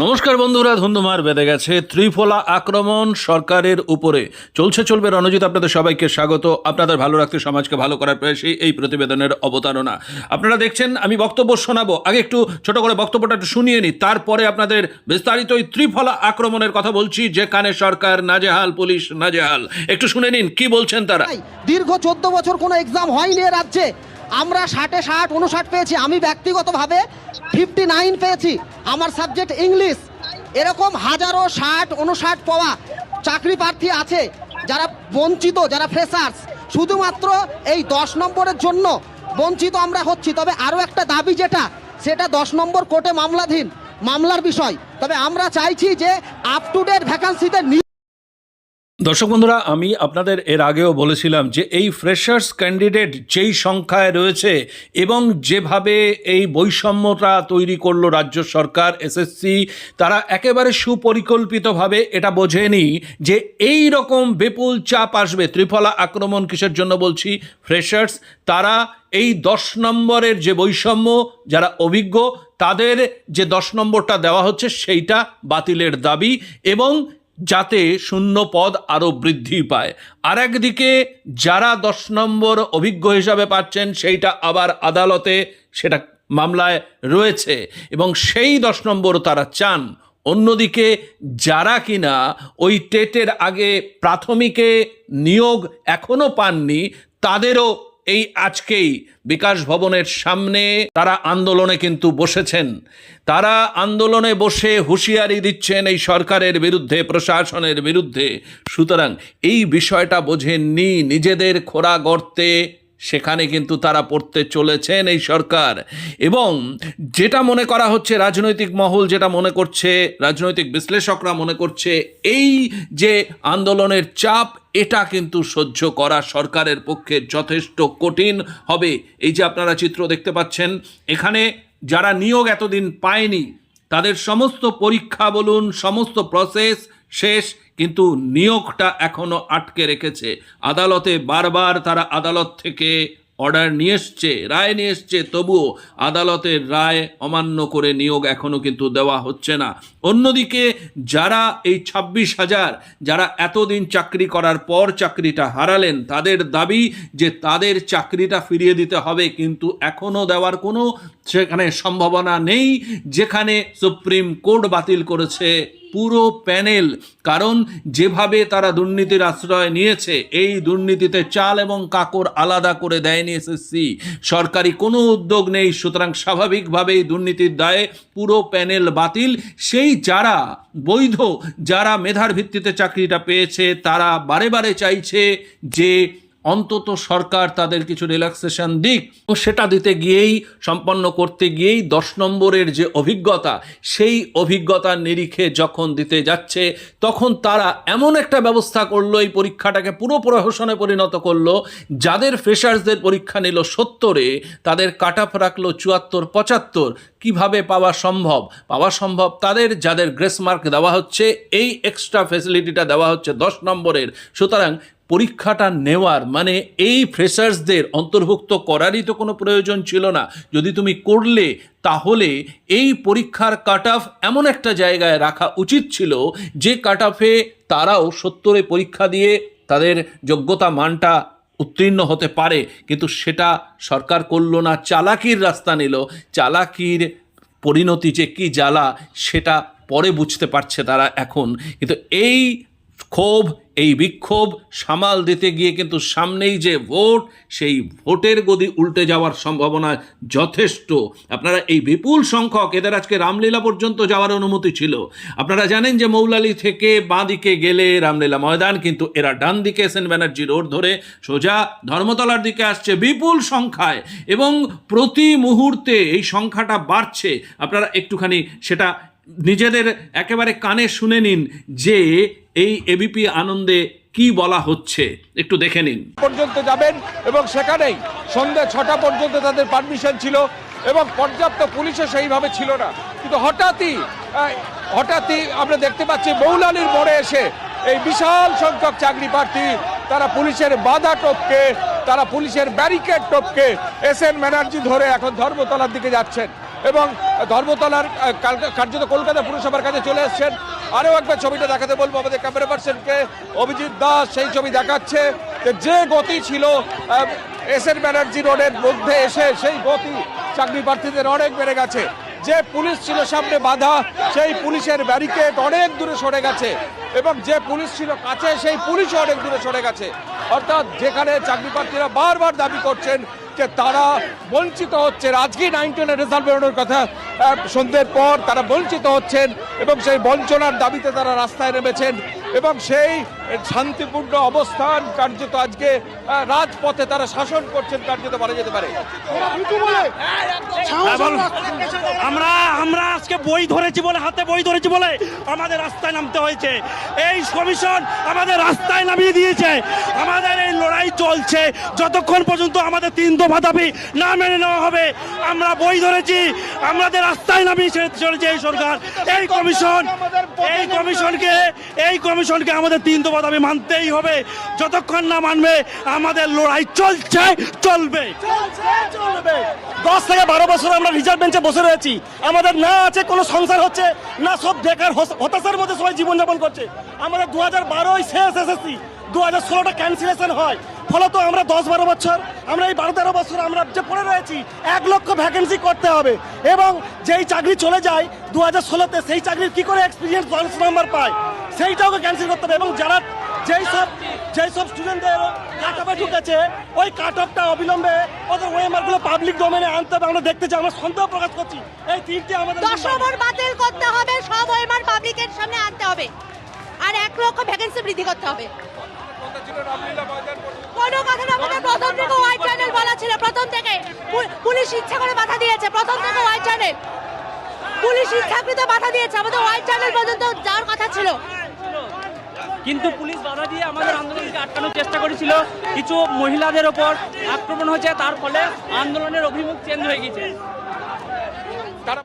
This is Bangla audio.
নমস্কার বন্ধুরা, ধুন্ধুমার বেঁধে গেছে ত্রিফলা আক্রমণ সরকারের উপরে। চলছে, চলবে রণজিৎ, আপনাদের সবাইকে স্বাগত। আপনাদের ভালো রাখতে সমাজকে ভালো করার প্রয়াসে এই প্রতিবেদনের অবতারণা। আপনারা দেখছেন, আমি বক্তব্য শোনাবো। আগে একটু ছোট করে বক্তব্যটা একটু শুনিয়ে নিই। তারপরে আপনাদের বিস্তারিত এই ত্রিফলা আক্রমণের কথা বলছি যেখানে সরকার, নাজেহাল, পুলিশ, নাজেহাল। একটু শুনে নিন, কি বলছেন তারা। দীর্ঘ চোদ্দ বছর কোনো এক্সাম হয়নি রাজ্যে। আমরা ষাটে ষাট উনষাট পেয়েছি। আমি ব্যক্তিগতভাবে ফিফটি নাইন পেয়েছি। আমার সাবজেক্ট ইংলিশ এরকম হাজারো ষাট উনষাট পাওয়া চাকরি প্রার্থী আছে, যারা বঞ্চিত, যারা ফ্রেশার্স শুধুমাত্র এই দশ নম্বরের জন্য বঞ্চিত আমরা হচ্ছি। তবে আরও একটা দাবি যেটা, সেটা দশ নম্বর কোর্টে মামলাধীন, মামলার বিষয়। তবে আমরা চাইছি যে আপ টু ডেট ভ্যাকান্সিতে দর্শক বন্ধুরা, আমি আপনাদের এর আগেও বলেছিলাম যে এই ফ্রেশার্স ক্যান্ডিডেট যেই সংখ্যায় রয়েছে এবং যেভাবে এই বৈষম্যটা তৈরি করল রাজ্য সরকার এসএসসি তারা একেবারে সুপরিকল্পিতভাবে এটা বোঝেনি যে এই রকম বিপুল চাপ আসবে। ত্রিফলা আক্রমণ কিসের জন্য বলছি? ফ্রেশার্স তারা এই দশ নম্বরের যে বৈষম্য, যারা অভিজ্ঞ, তাদের যে দশ নম্বরটা দেওয়া হচ্ছে, সেইটা বাতিলের দাবি এবং যাতে শূন্য পদ আরও বৃদ্ধি পায়। আর একদিকে যারা দশ নম্বর অভিজ্ঞ হিসাবে পাচ্ছেন, সেইটা আবার আদালতে সেটা মামলায় রয়েছে এবং সেই দশ নম্বর তারা চান। অন্যদিকে, যারা কিনা ওই টেটের আগে প্রাথমিকে নিয়োগ এখনও পাননি, তাদেরও এই আজকেই বিকাশ ভবনের সামনে তারা আন্দোলনে কিন্তু বসেছেন। তারা আন্দোলনে বসে হুঁশিয়ারি দিচ্ছেন এই সরকারের বিরুদ্ধে, প্রশাসনের বিরুদ্ধে। সুতরাং এই বিষয়টা বোঝেননি নিজেদের খোরা গর্তে, সেখানে কিন্তু তারা পড়তে চলেছেন এই সরকার। এবং যেটা মনে করা হচ্ছে রাজনৈতিক মহল যেটা মনে করছে, রাজনৈতিক বিশ্লেষকরা মনে করছে, এই যে আন্দোলনের চাপ এটা কিন্তু সহ্য করা সরকারের পক্ষে যথেষ্ট কঠিন। হবে, এই যে আপনারা চিত্র দেখতে পাচ্ছেন, এখানে যারা নিয়োগ এতদিন পায়নি, তাদের সমস্ত পরীক্ষা বলুন, সমস্ত প্রসেস শেষ, কিন্তু নিয়োগটা এখনও আটকে রেখেছে। আদালতে বারবার তারা আদালত থেকে অর্ডার নিয়ে এসছে, রায় নিয়ে এসছে, তবুও আদালতের রায় অমান্য করে নিয়োগ এখনও কিন্তু দেওয়া হচ্ছে না। অন্যদিকে যারা এই ছাব্বিশ হাজার, যারা এতদিন চাকরি করার পর চাকরিটা হারালেন, তাদের দাবি যে তাদের চাকরিটা ফিরিয়ে দিতে হবে, কিন্তু এখনও দেওয়ার কোনো সেখানে সম্ভাবনা নেই, যেখানে সুপ্রিম কোর্ট বাতিল করেছে। পুরো প্যানেল। কারণ যেভাবে তারা দুর্নীতির আশ্রয় নিয়েছে, এই দুর্নীতিতে চাল এবং কাকর আলাদা করে দেয়নি এসএসসি। সরকারি কোনো উদ্যোগ নেই, সুতরাং স্বাভাবিকভাবেই দুর্নীতির দায়ে পুরো প্যানেল বাতিল। সেই যারা বৈধ, যারা মেধার ভিত্তিতে চাকরিটা পেয়েছে, তারা বারে বারে চাইছে যে অন্তত সরকার তাদের কিছু রিল্যাক্সেশন দিক ও সেটা দিতে গিয়েই, সম্পন্ন করতে গিয়েই দশ নম্বরের যে অভিজ্ঞতা, সেই অভিজ্ঞতার নিরিখে যখন দিতে যাচ্ছে, তখন তারা এমন একটা ব্যবস্থা করল, এই পরীক্ষাটাকে পুরো প্রহসনে পরিণত করল, যাদের ফ্রেশার্সদের পরীক্ষা নিল সত্তরে, তাদের কাট অফ রাখল চুয়াত্তর, পঁচাত্তর। কীভাবে পাওয়া সম্ভব? পাওয়া সম্ভব তাদের, যাদের গ্রেস মার্ক দেওয়া হচ্ছে, এই এক্সট্রা ফেসিলিটিটা দেওয়া হচ্ছে দশ নম্বরের। সুতরাং পরীক্ষাটা নেওয়ার মানে এই ফ্রেশার্সদের অন্তর্ভুক্ত করারই তো কোনো প্রয়োজন ছিল না। যদি তুমি করলে, তাহলে এই পরীক্ষার কাট অফ এমন একটা জায়গায় রাখা উচিত ছিল, যে কাট অফে তারাও সত্তরে পরীক্ষা দিয়ে তাদের যোগ্যতা মানটা উত্তীর্ণ হতে পারে। কিন্তু সেটা সরকার করল না, চালাকির রাস্তা নিল। চালাকির পরিণতি যে কী জ্বালা, সেটা পরে বুঝতে পারছে তারা এখন। কিন্তু এই ক্ষোভ এই বিক্ষোভ সামাল দিতে গিয়ে কিন্তু সামনেই যে ভোট, সেই ভোটের গদি উল্টে যাওয়ার সম্ভাবনা যথেষ্ট। আপনারা এই বিপুল সংখ্যক, এদের আজকে রামলীলা পর্যন্ত যাওয়ার অনুমতি ছিল। আপনারা জানেন যে মৌলালি থেকে বাঁ দিকে গেলে রামলীলা ময়দান, কিন্তু এরা ডান দিকে এসেন ব্যানার্জি রোড ধরে সোজা ধর্মতলার দিকে আসছে বিপুল সংখ্যায়। এবং প্রতি মুহূর্তে এই সংখ্যাটা বাড়ছে। আপনারা একটুখানি সেটা নিজেদের একেবারে কানে শুনে নিন যে এই এবিপি আনন্দে কি বলা হচ্ছে? একটু দেখে নিন। পর্যন্ত যাবেন এবং সেখানেই সন্ধ্যা ছটা পর্যন্ত তাদের পারমিশন ছিল এবং পর্যাপ্ত পুলিশও সেইভাবে ছিল না। কিন্তু হঠাৎই হঠাৎই আমরা দেখতে পাচ্ছি মৌলালির মোড়ে এসে এই বিশাল সংখ্যক চাকরি প্রার্থী, তারা পুলিশের বাধা টপকে, তারা পুলিশের ব্যারিকেড টপকে এস এন ব্যানার্জি ধরে এখন ধর্মতলার দিকে যাচ্ছেন এবং ধর্মতলার কার্যত কলকাতা পুরসভার কাছে চলে এসছেন আরও একবার ছবিটা দেখাতে বলব আমাদের ক্যামেরা পার্সনকে অভিজিৎ দাস সেই ছবি দেখাচ্ছে যে গতি ছিল এস এন ব্যানার্জি রোডের মধ্যে এসে সেই গতি চাকরি প্রার্থীদের অনেক বেড়ে গেছে। যে পুলিশ ছিল সামনে বাধা, সেই পুলিশের ব্যারিকেড অনেক দূরে সরে গেছে। এবং যে পুলিশ ছিল কাছে, সেই পুলিশও অনেক দূরে সরে গেছে। অর্থাৎ যেখানে চাকরি প্রার্থীরা বারবার দাবি করছেন তারা বঞ্চিত হচ্ছে আজকে নাইন টেনের রেজাল্ট বেরোনোর কথা। সন্ধ্যের পর তারা বঞ্চিত হচ্ছেন এবং সেই বঞ্চনার দাবিতে তারা রাস্তায় নেমেছেন এবং সেই শান্তিপূর্ণ অবস্থান কার্যত আজকে রাজপথে তারা শাসন করছেন কার্যত বলা যেতে পারে। হ্যাঁ, আমরা আমরা আজকে বই ধরেছি বলে হাতে বই ধরেছি বলে আমাদের রাস্তায় নামতে হয়েছে। এই কমিশন আমাদের রাস্তায় নামিয়ে দিয়েছে। আমাদের এই লড়াই চলছে। যতক্ষণ পর্যন্ত আমাদের তিন দফা দাবি না মেনে নেওয়া হবে আমরা বই ধরেছি। আমাদের রাস্তায় নামিয়ে চলেছে এই সরকার। এই কমিশন এই কমিশনকে এই কমিশনকে আমাদের তিন দফা দাবি মানতেই হবে। যতক্ষণ না মানবে আমাদের লড়াই চলছে চলবে। চলবে। দশ থেকে বারো বছর আমরা রিজার্ভ বেঞ্চে বসে রয়েছি। আমাদের না আছে কোনো সংসার হচ্ছে না সব বেকার হতাশার মধ্যে সবাই জীবনযাপন করছে। আমাদের দু হাজার বারোই শেষ এসেছি দু হাজার ষোলোটা ক্যান্সেলেশন হয়। ফলত আমরা দশ বারো বছর আমরা এই বারো তেরো বছর আমরা যে পড়ে রয়েছি এক লক্ষ ভ্যাকেন্সি করতে হবে। এবং যেই চাকরি চলে যায় দু হাজার ষোলোতে সেই চাকরির কি করে এক্সপিরিয়েন্স দশ নাম্বার পায়? সেইটাও ক্যান্সেল করতে হবে। এবং যারা যেই সব যেই সব স্টুডেন্টদের কাট অফে ঢুকেছে, ওই কাট অফটা অবিলম্বে ওদের ওয়েমারগুলো পাবলিক ডোমেনে আনতে হবে। আমরা দেখতে চাই, আমরা সন্দেহ প্রকাশ করছি। এই তিনটে আমাদের দশমর বাতিল করতে হবে, সব ওয়েমার পাবলিকের সামনে আনতে হবে। আর এক লক্ষ ভ্যাকেন্সি বৃদ্ধি করতে হবে। কোনো কথা না বলে প্রথম থেকে হোয়াইট চ্যানেল বলা ছিল। প্রথম থেকে পুলিশ ইচ্ছা করে বাধা দিয়েছে। প্রথম থেকে হোয়াইট চ্যানেল পুলিশ ইচ্ছাকৃত বাধা দিয়েছে। আমাদের হোয়াইট চ্যানেল পর্যন্ত কিন্তু পুলিশ বাধা দিয়ে আমাদের আন্দোলনকে আটকানোর চেষ্টা করেছিল। কিছু মহিলাদের ওপর আক্রমণ হয়েছে, তার ফলে আন্দোলনের অভিমুখ চেঞ্জ হয়ে গেছে।